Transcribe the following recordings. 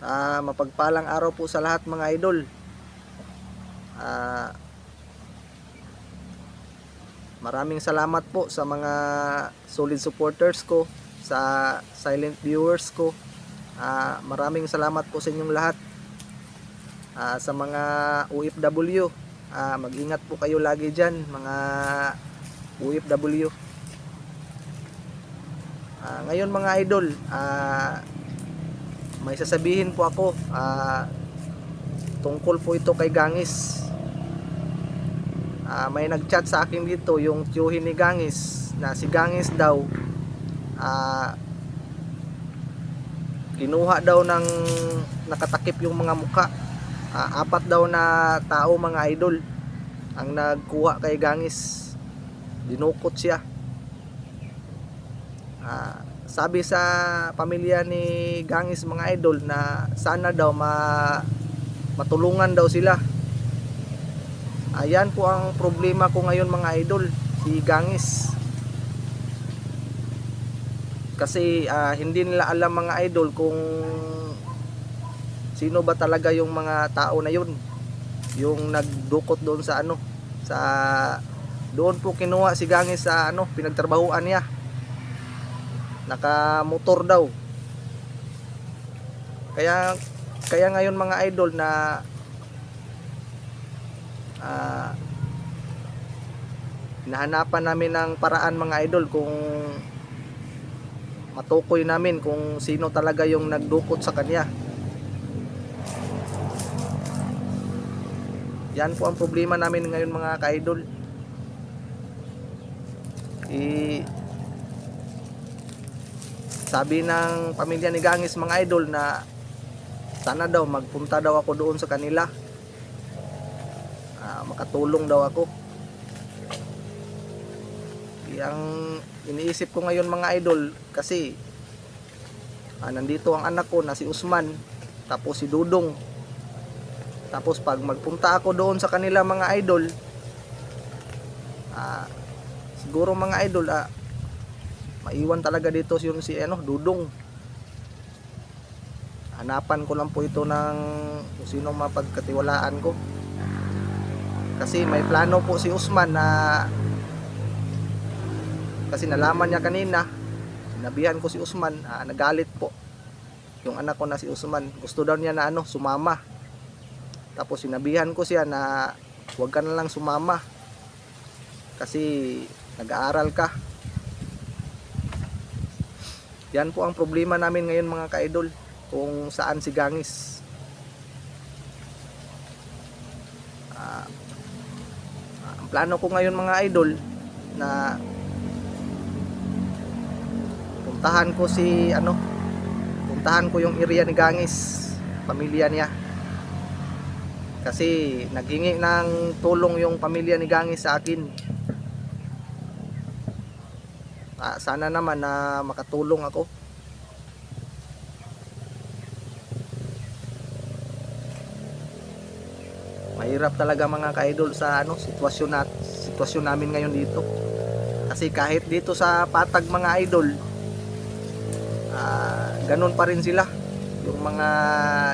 Ah, mapagpalang araw po sa lahat mga idol. Ah, maraming salamat po sa mga solid supporters ko, sa silent viewers ko. Ah, maraming salamat po sa inyong lahat. Ah, sa mga OFW, ah, mag-ingat po kayo lagi dyan, mga OFW. Ah, ngayon mga idol, ah, may sasabihin po ako ah, tungkol po ito kay Gangis. Ah, may nagchat sa akin dito yung tiyuhin ni Gangis na si Gangis daw ah, kinuha daw ng nakatakip yung mga muka. Ah, apat daw na tao mga idol ang nagkuha kay Gangis. Dinukot siya. Ah, sabi sa pamilya ni Gangis mga idol na sana daw ma matulungan daw sila. Ayan po ang problema ko ngayon mga idol, si Gangis. Kasi ah, hindi nila alam mga idol kung sino ba talaga yung mga tao na yun. Yung nagdukot doon sa ano, sa doon po kinuha si Gangis sa ano, pinagtrabahuan niya nakamotor daw. Kaya kaya ngayon mga idol na ah nahanapan namin ng paraan mga idol kung matukoy namin kung sino talaga yung nagdukot sa kanya. Yan po ang problema namin ngayon mga ka-idol. I sabi ng pamilya ni Gangis mga idol na sana daw magpunta daw ako doon sa kanila. Ah, makatulong daw ako. Ang iniisip ko ngayon mga idol kasi ah, nandito ang anak ko na si Usman tapos si Dudong. Tapos pag magpunta ako doon sa kanila mga idol ah, siguro mga idol ah, maiwan talaga dito yung si ano Dudong. Hanapan ko lang po ito ng kung sino mapagkatiwalaan ko. Kasi may plano po si Usman na kasi nalaman niya kanina sinabihan ko si Usman ah, nagalit po. Yung anak ko na si Usman gusto daw niya na ano sumama. Tapos sinabihan ko siya na huwag ka na lang sumama. Kasi nag-aaral ka yan po ang problema namin ngayon mga ka-idol kung saan si Gangis. Ah, ang plano ko ngayon mga idol na puntahan ko si ano puntahan ko yung area ni Gangis pamilya niya kasi naghingi ng tulong yung pamilya ni Gangis sa akin Ah, sana naman na makatulong ako. Mahirap talaga mga ka-idol sa ano sitwasyon nat sitwasyon namin ngayon dito. Kasi kahit dito sa patag mga idol, ah, ganun pa rin sila. Yung mga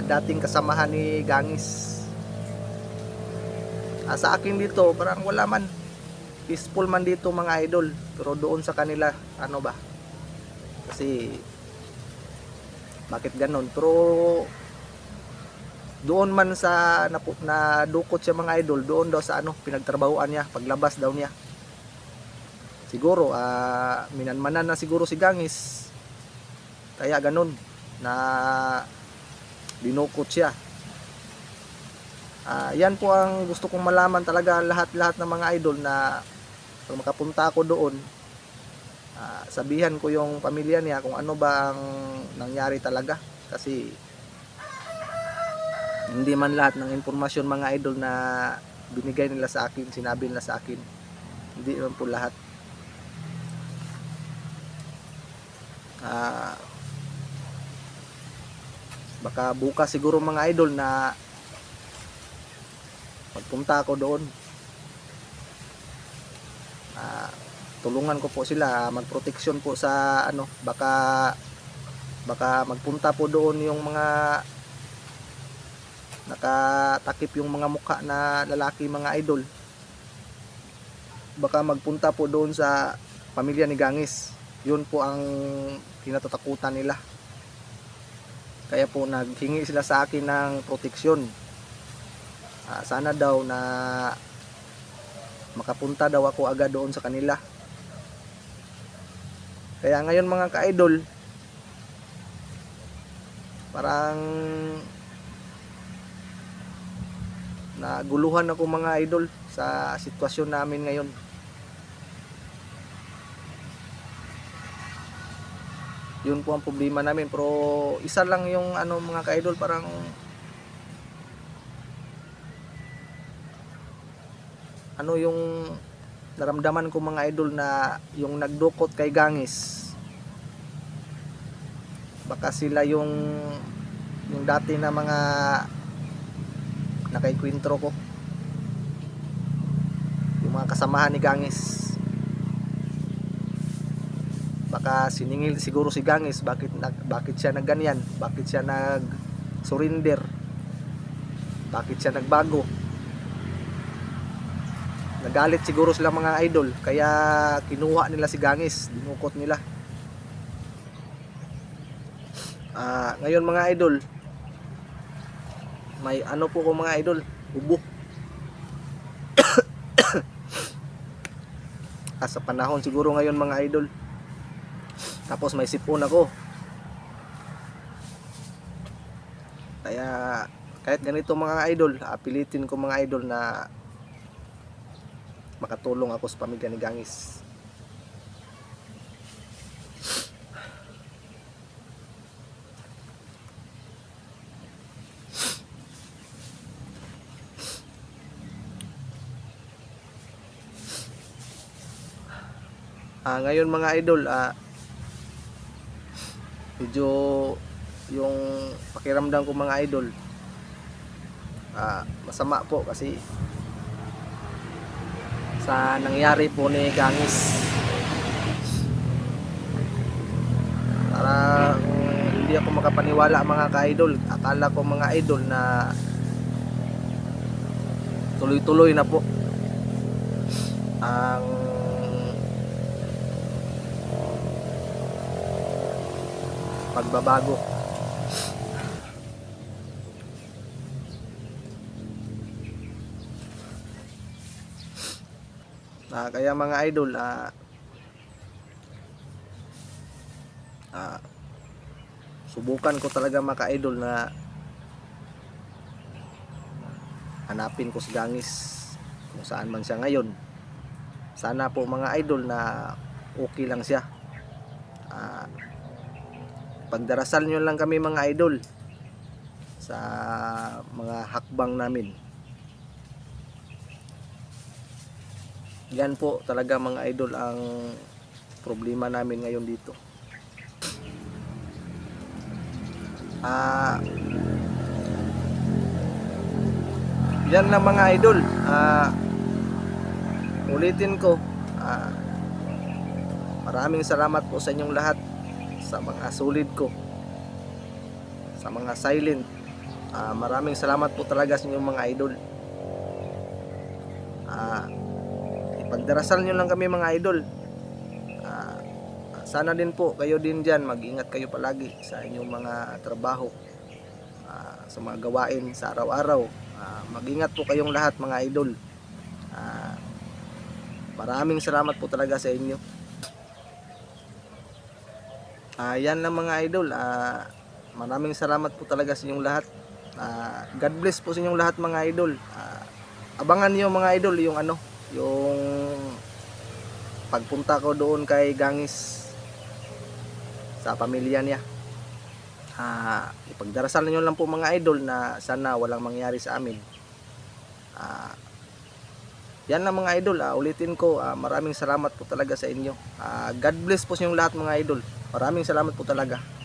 dating kasamahan ni Gangis. Ah, sa akin dito, parang wala man peaceful man dito mga idol. Pero doon sa kanila ano ba? Kasi bakit ganon? Pero doon man sa na, na dukot siya mga idol doon daw sa ano pinagtrabahuan niya paglabas daw niya. Siguro ah minanmanan na siguro si Gangis. Kaya ganon na dinukot siya. Ah, yan po ang gusto kong malaman talaga lahat-lahat ng mga idol na pag makapunta ako doon, ah, sabihan ko yung pamilya niya kung ano ba ang nangyari talaga. Kasi hindi man lahat ng impormasyon mga idol na binigay nila sa akin, sinabi nila sa akin. Hindi naman po lahat. Ah, baka bukas siguro mga idol na magpunta ako doon Ah, tulungan ko po sila magproteksyon po sa ano baka baka magpunta po doon yung mga nakatakip yung mga mukha na lalaki mga idol. Baka magpunta po doon sa pamilya ni Gangis. Yun po ang kinatatakutan nila. Kaya po naghingi sila sa akin ng proteksyon. Ah, sana daw na makapunta daw ako agad doon sa kanila kaya ngayon mga ka-idol parang naguluhan ako mga idol sa sitwasyon namin ngayon. Yun po ang problema namin pero isa lang yung ano mga ka-idol parang ano yung naramdaman ko mga idol na yung nagdukot kay Gangis. Baka sila yung yung dati na mga nakaikwintro ko. Yung mga kasamahan ni Gangis. Baka siningil siguro si Gangis bakit bakit siya nagganyan? Bakit siya nag surrender bakit siya nagbago nagalit siguro sila mga idol kaya kinuha nila si Gangis dinukot nila. Ah, ngayon mga idol may ano po ko mga idol ubo. Ah, sa panahon siguro ngayon mga idol. Tapos may sipon ako. Kaya kahit ganito mga idol apilitin ko mga idol na makatulong ako sa pamilya ni Gangis. Ah, ngayon mga idol, ah medyo yung pakiramdam ko mga idol ah, masama po kasi sa nangyari po ni Gangis. Parang hindi ako makapaniwala mga ka-idol. Akala ko mga idol na tuloy-tuloy na po ang pagbabago. Kaya mga idol, ah, ah, subukan ko talaga mga idol na hanapin ko si Gangis kung saan man siya ngayon. Sana po mga idol na okay lang siya. Ah, pagdarasal nyo lang kami mga idol sa mga hakbang namin. Yan po talaga mga idol ang problema namin ngayon dito. Ah Yan lang mga idol. Ah ulitin ko. Ah maraming salamat po sa inyong lahat sa mga solid ko. Sa mga silent. Ah maraming salamat po talaga sa inyong mga idol. Ah ipagdarasal nyo lang kami mga idol. Ah, sana din po kayo din dyan. Mag-ingat kayo palagi sa inyong mga trabaho Ah, sa mga gawain sa araw-araw. Ah, mag-ingat po kayong lahat mga idol. Ah, maraming salamat po talaga sa inyo. Ah, yan lang mga idol. Ah, maraming salamat po talaga sa inyong lahat. Ah, God bless po sa inyong lahat mga idol. Ah, abangan niyo mga idol yung ano yung pagpunta ko doon kay Gangis sa pamilya niya. Ah ipagdarasal niyo lang po mga idol na sana walang mangyari sa amin. Ah yan lang mga idol ah, ulitin ko ah, maraming salamat po talaga sa inyo. Ah, God bless po sa inyong lahat mga idol. Maraming salamat po talaga